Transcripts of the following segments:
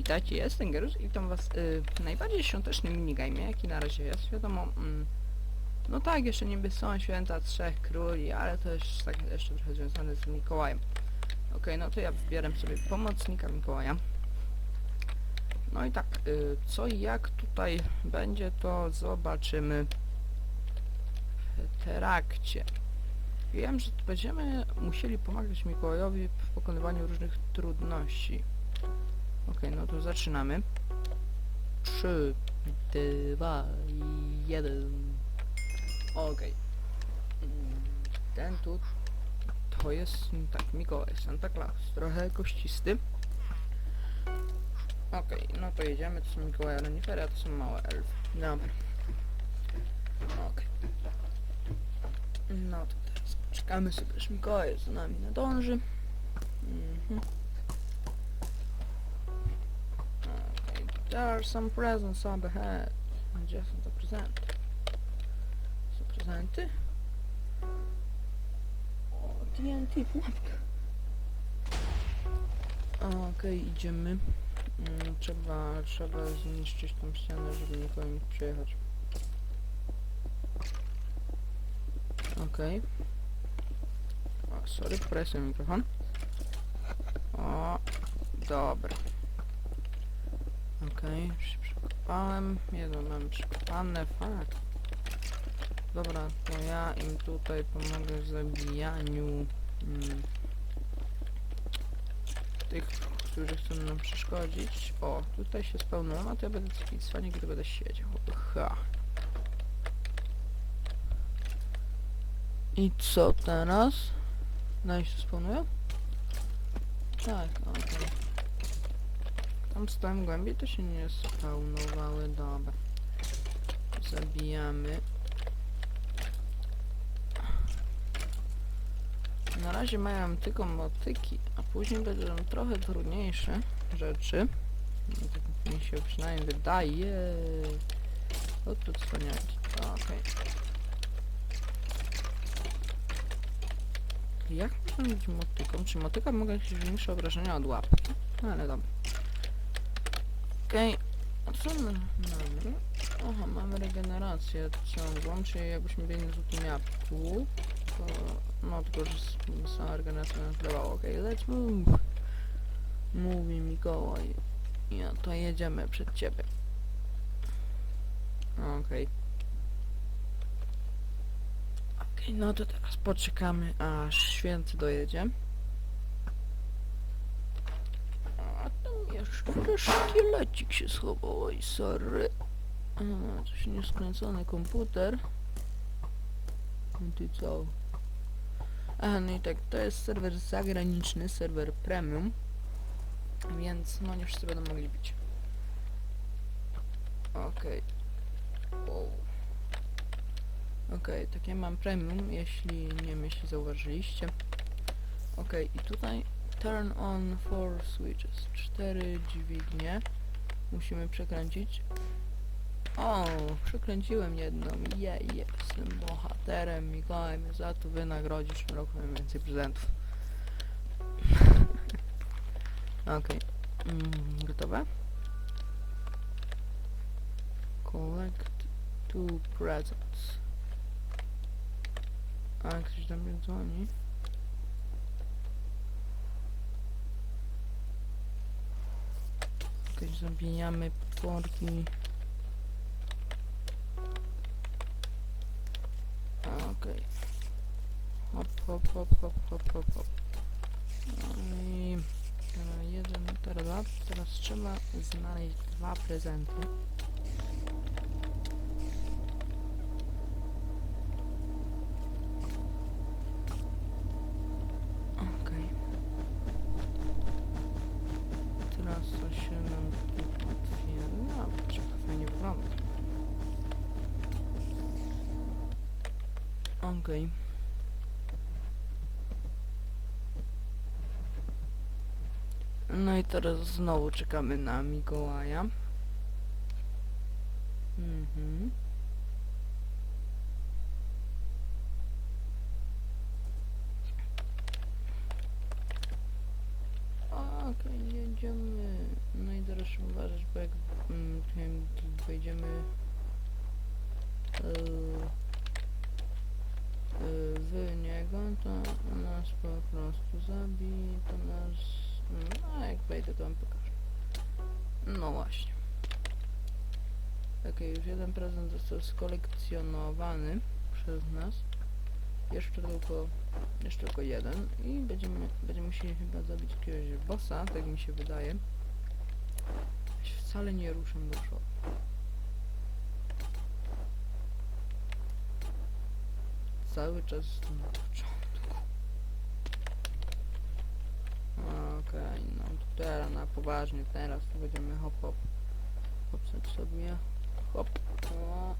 witajcie, jestem Gerus i witam was y, w najbardziej świątecznym minigame, jaki na razie jest. Wiadomo, mm, no tak, jeszcze niby są święta Trzech Króli, ale to jest tak jeszcze trochę związane z Mikołajem. Okej, no to ja wybieram sobie pomocnika Mikołaja. No i tak, y, co i jak tutaj będzie, to zobaczymy w trakcie. Wiem, że będziemy musieli pomagać Mikołajowi w pokonywaniu różnych trudności. Okej, no to zaczynamy. 3, 2, 1. Okej. Mm, Ten tu to jest mm, tak, Mikołaj, Santa Claus. Trochę kościsty. Okej, no to jedziemy. To są Mikołaje Renifery, a to są małe elfy. Dobra. Okej. No to teraz czekamy sobie, aż Mikołaj za nami nadąży. Mhm. There are some presents up ahead. Gdzie są te prezenty? Są prezenty? O, TNT pułapka. Okej, idziemy. Mm, trzeba, trzeba zniszczyć tą ścianę, żeby nikogo nie przejechać. Okej. O, sorry, presuję mikrofon. O, dobra. Okej, już się przekopałem. Jedno mam przekopane, fakt. Dobra, to ja im tutaj pomogę w zabijaniu mm, tych, którzy chcą nam przeszkodzić. O, tutaj się spełniło, a to ja będę taki cwanie, gdy będę siedział. Ha. I co teraz? I się spełniło? Tak, okej. Tam stałem głębiej, to się nie spawnowały, dobra. Zabijamy. Na razie mają tylko motyki, a później będą trochę trudniejsze rzeczy. No, tak mi się przynajmniej wydaje. O tu cwaniaki. Okej. Jak można mieć motyką? Czy motyka mogę jakieś większe obrażenia od łapki? No, ale dobra. Okej, a co my mamy? Aha, mamy regenerację ciągłą, czyli jakbyśmy biegli z łukiem jabłku, to... No, tylko że sama regeneracja nam dawała. Okej, let's move! Mówi Mikołaj. Ja to jedziemy przed ciebie. Okej. Okej, no to teraz poczekamy, aż święty dojedzie. A tam jeszcze szkielecik się schował, oj sorry. A, coś nieskręcony komputer. I ty co? A, no i tak, to jest serwer zagraniczny, serwer premium. Więc no nie wszyscy będą mogli bić. Okej. Wow. Okej, tak ja mam premium, jeśli nie wiem, jeśli zauważyliście. Okej, i tutaj turn on four switches. Cztery dźwignie. Musimy przekręcić. O, przekręciłem jedną. Jej, jestem bohaterem. Mikołaj mnie za to wynagrodzi. W tym roku mam więcej prezentów. Okej. Mm, gotowe? Collect two presents. A, ktoś do mnie dzwoni. Okej, zabijamy potworki. Okej. Hop, hop, hop, hop, hop, hop, hop. No i teraz jeden, teraz. Teraz trzeba znaleźć dwa prezenty. Okej. No i teraz znowu czekamy na Mikołaja. Mhm. Okej, jedziemy. No i teraz uważać, bo jak mm, wejdziemy yy, niego, to nas po prostu zabije, to nas... No, a jak wejdę, to wam pokażę. No właśnie. Okej, już jeden prezent został skolekcjonowany przez nas. Jeszcze tylko, jeszcze tylko jeden i będziemy, będziemy musieli chyba zabić jakiegoś bossa, tak mi się wydaje. Wcale nie ruszam do przodu. Cały czas jestem na początku. Okej, no to teraz na poważnie, teraz to będziemy hop hop. Hopsać sobie. Hop. O.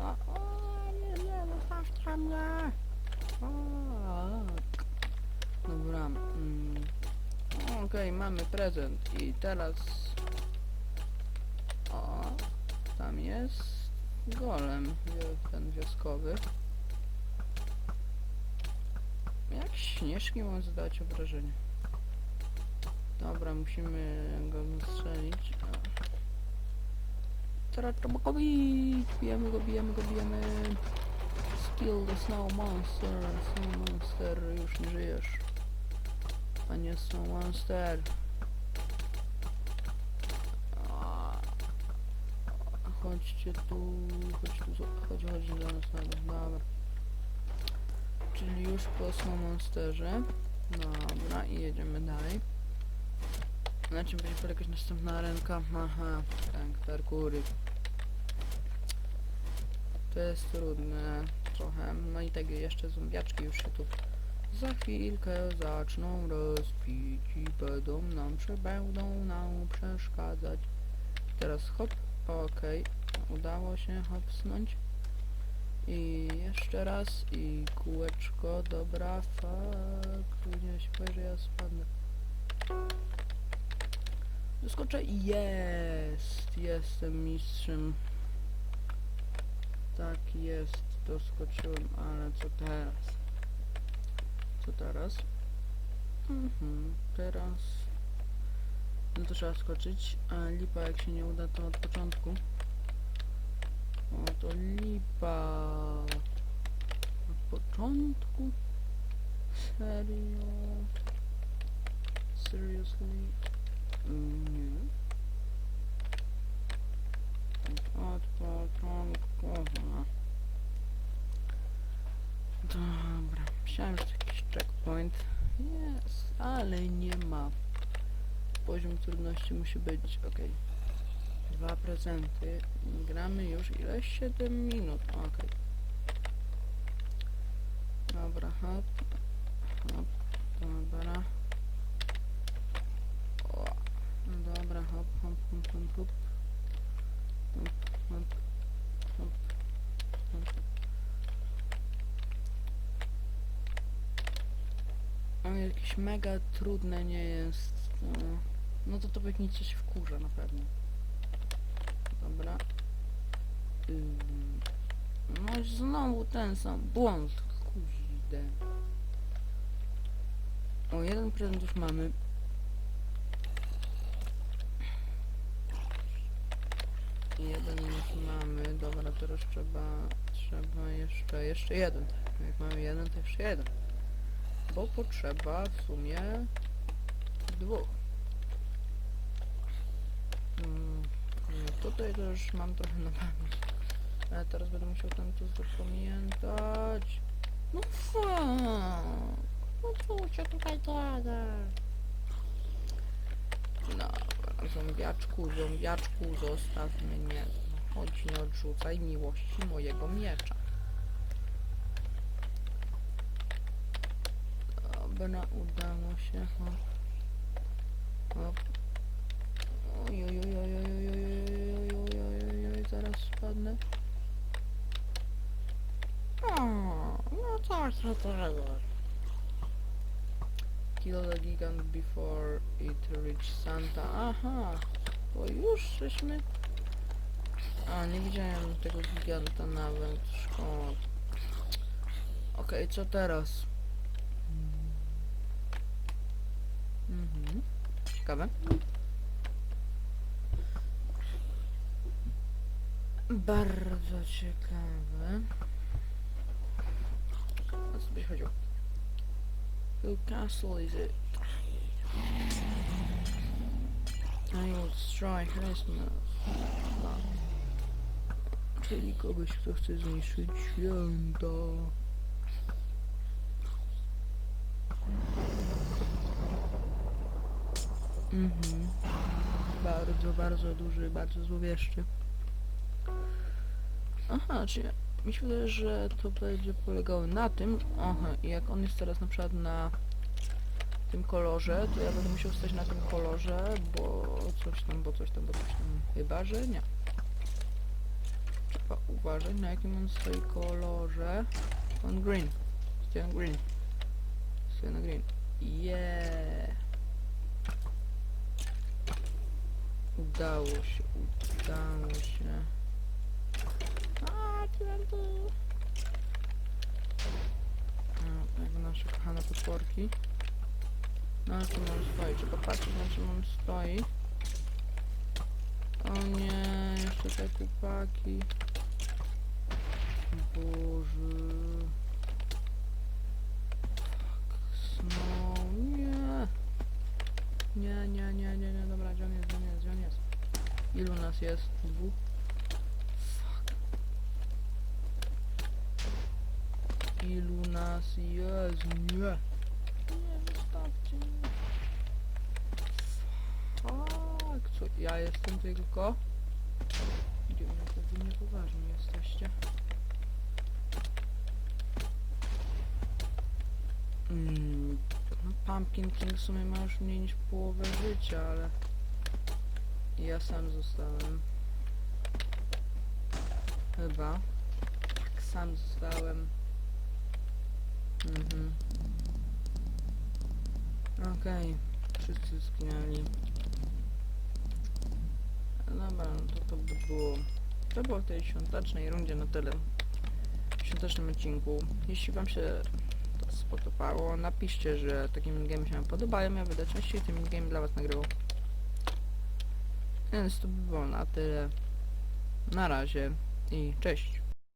O, o, nie, nie, zostawcie mnie. Tak. Dobra. Mm. Okej, mamy prezent i teraz... O, tam jest golem, ten wioskowy. Jak śnieżki mogą zadać obrażenie? Dobra, musimy go strzelić. Teraz trzeba! Bijemy go, bijemy go, bijemy! Kill the snow monster, snow monster, już nie żyjesz. Panie snow monster. Chodźcie tu, chodź tu, chodź, chodź do nas dobra. Czyli już po snow monsterze. Dobra, i jedziemy dalej. Na czym będzie polegać następna ręka? Aha, tak, parkury. To jest trudne trochę. No i tak jeszcze zombiaczki już się tu za chwilkę zaczną rozpić i będą nam, będą nam przeszkadzać. Teraz hop, okej, udało się hopsnąć. I jeszcze raz i kółeczko, dobra, fuck, nie że ja spadnę. Doskoczę, jest, jestem mistrzem. Tak jest, doskoczyłem, ale co teraz? Co teraz? Mhm, teraz... No to trzeba skoczyć, a lipa jak się nie uda to od początku. O to lipa. Od początku? Serio? Seriously? Mm, Nie. Od początku. Dobra, myślałem, że to jakiś checkpoint. Jest, ale nie ma. Poziom trudności musi być, ok. Dwa prezenty. Gramy już ileś? 7 minut, ok. Dobra, hop. Hop, dobra. O, dobra, hop, hop, hop, hop, hop. Hop, hop, hop, hop. Jakieś mega trudne nie jest. No, no to to pewnie coś wkurza na pewno. Dobra. No znowu ten sam błąd. Kurde. O, jeden prezent już mamy. Jeden już mamy. Dobra, teraz trzeba... Trzeba jeszcze... Jeszcze jeden. Jak mamy jeden, to jeszcze jeden. Bo potrzeba w sumie dwóch. Mm, no tutaj to już mam trochę na pamięć. Ale teraz będę musiał tam to zapamiętać. No fuck! No się tutaj gada? Dobra, zombiaczku, zombiaczku, zostaw mnie. Chodź, nie odrzucaj miłości mojego miecza. Dobra, udało się. Hop. Oj, oj, oj, zaraz spadnę. O, no co się tego? Kill the gigant before it reach Santa. Aha, to już żeśmy... A, nie widziałem tego giganta nawet, szkoda. Okej, co teraz? Mhm. Ciekawe. Bardzo ciekawe. O co byś chodził? Castle is it? I will strike Christmas. Czyli kogoś, kto chce zniszczyć święta. Mhm. Bardzo, bardzo duży, bardzo złowieszczy. Aha, czyli mi się wydaje, że to będzie polegało na tym, aha, jak on jest teraz na przykład na tym kolorze, to ja będę musiał stać na tym kolorze, bo coś tam, bo coś tam, bo coś tam, chyba, że nie. Trzeba uważać, na jakim on stoi kolorze. On green. Stoi na green. Stoi na green. Yeah. Udało się, udało się. A, klienty. No, jak nasze kochane potworki. Na czym on stoi? Trzeba patrzeć na czym on stoi. O nie, jeszcze te kupaki. Boże. Fuck, Snow, nie. Nie, nie, nie, nie, nie, dobra, gdzie on jest, gdzie on jest, gdzie on jest? Ilu nas jest? Dwóch? Fuck. Ilu nas jest? Nie. Nie, mnie. Fuck, co? Ja jestem tylko? Gdzie mnie to wy niepoważni jesteście? Mm, no Pumpkin King w sumie ma już mniej niż połowę życia, ale... Ja sam zostałem. Chyba. Tak, sam zostałem. Mhm. Okej. Wszyscy zginęli. Dobra, no to to by było... To było w tej świątecznej rundzie na tyle. W świątecznym odcinku. Jeśli wam się to spodobało, napiszcie, że takie minigame się wam podobają. Ja będę częściej te minigame dla was nagrywał. Więc to by było na tyle. Na razie i cześć.